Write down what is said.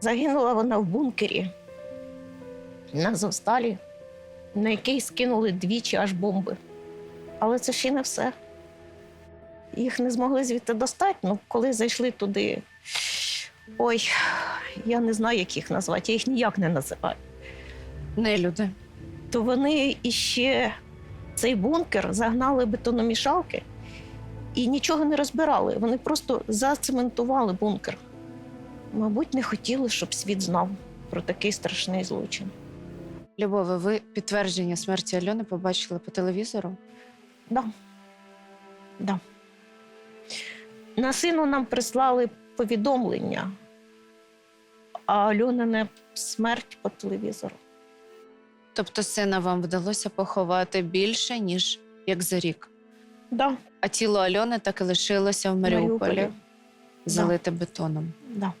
Загинула вона в бункері на Зовсталі, на який скинули двічі аж бомби. Але це ще й не все. Їх не змогли звідти достати, ну коли зайшли туди. Ой, я не знаю, як їх назвати, я їх ніяк не називаю. Не люди. То вони іще цей бункер загнали бетономішалки і нічого не розбирали. Вони просто зацементували бункер. Мабуть, не хотіли, щоб світ знав про такий страшний злочин. Любове, ви підтвердження смерті Альони побачили по телевізору? Да. Да. На сину нам прислали повідомлення, а Альонине смерть по телевізору. Тобто сина вам вдалося поховати більше, ніж як за рік. Да, А тіло Альони так і лишилося в Маріуполі, Маріуполі. залите бетоном. Да.